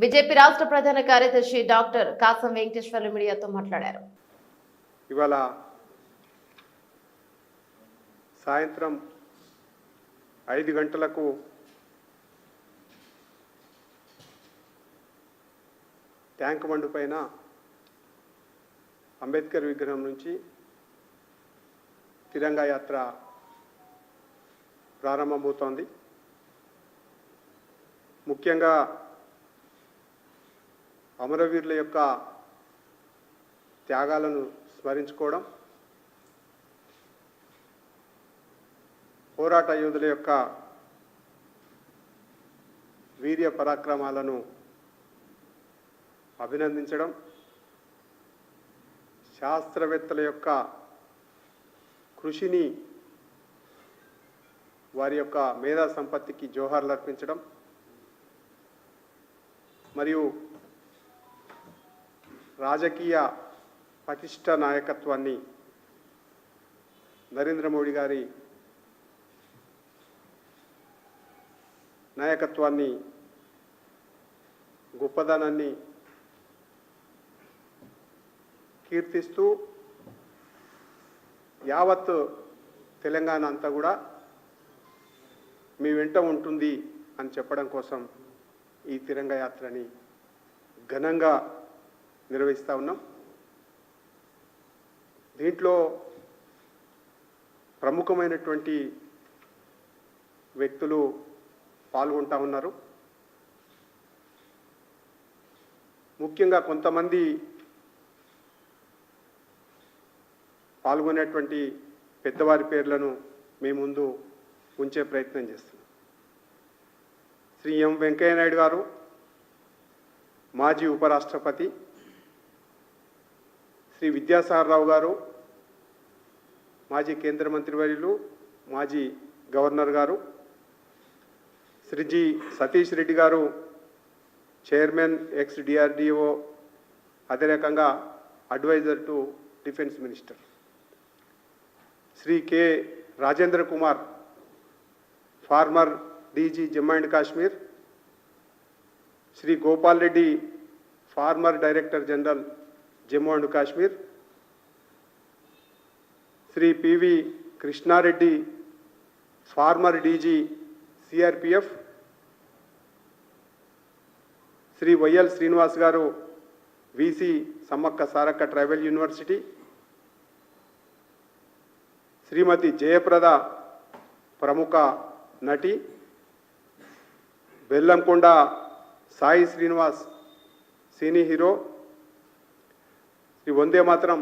BJP రాష్ట్ర ప్రధాన కార్యదర్శి డాక్టర్ కాసం వెంకటేశ్వర్లు మీడియాతో మాట్లాడారు. ఇవాళ సాయంత్రం ఐదు గంటలకు ట్యాంక్ బండు పైన అంబేద్కర్ విగ్రహం నుంచి తిరంగా యాత్ర ప్రారంభమవుతోంది. ముఖ్యంగా అమరవీరుల యొక్క త్యాగాలను స్మరించుకోవడం పోరాట యోధుల యొక్క వీర్య పరాక్రమాలను అభినందించడం శాస్త్రవేత్తల యొక్క కృషిని వారి యొక్క మేధా సంపత్తికి జోహార్లు అర్పించడం మరియు రాజకీయ పటిష్ట నాయకత్వాన్ని నరేంద్ర మోడీ గారి నాయకత్వాన్ని గొప్పదనాన్ని కీర్తిస్తూ యావత్ తెలంగాణ అంతా కూడా మీ వెంట ఉంటుంది అని చెప్పడం కోసం ఈ తిరంగ యాత్రని ఘనంగా నిర్వహిస్తూ ఉన్నాం. దీంట్లో ప్రముఖమైనటువంటి వ్యక్తులు పాల్గొంటా ఉన్నారు. ముఖ్యంగా కొంతమంది పాల్గొనేటువంటి పెద్దవారి పేర్లను మీ ముందు ఉంచే ప్రయత్నం చేస్తున్నాం. శ్రీ ఎం వెంకయ్యనాయుడు గారు మాజీ ఉపరాష్ట్రపతి శ్రీ విద్యాసారరావు గారు మాజీ కేంద్ర మంత్రివర్యులు మాజీ గవర్నర్ గారు శ్రీజీ సతీష్ రెడ్డి గారు చైర్మన్ ఎక్స్ డిఆర్డిఓ అదే రకంగా advisor to defence minister. Shri K. Rajendra Kumar former DG Jammu and Kashmir. Shri Gopal Reddy former director general Jammu and Kashmir. Shri PV Krishna Reddy former DG CRPF Shri YL Srinivas garu VC Sammakka Sarakka tribal university. Shrimati Jayaprada ప్రముఖ నటి. Bellamkonda Sai Srinivas cine hero. ఈ వందే మాత్రం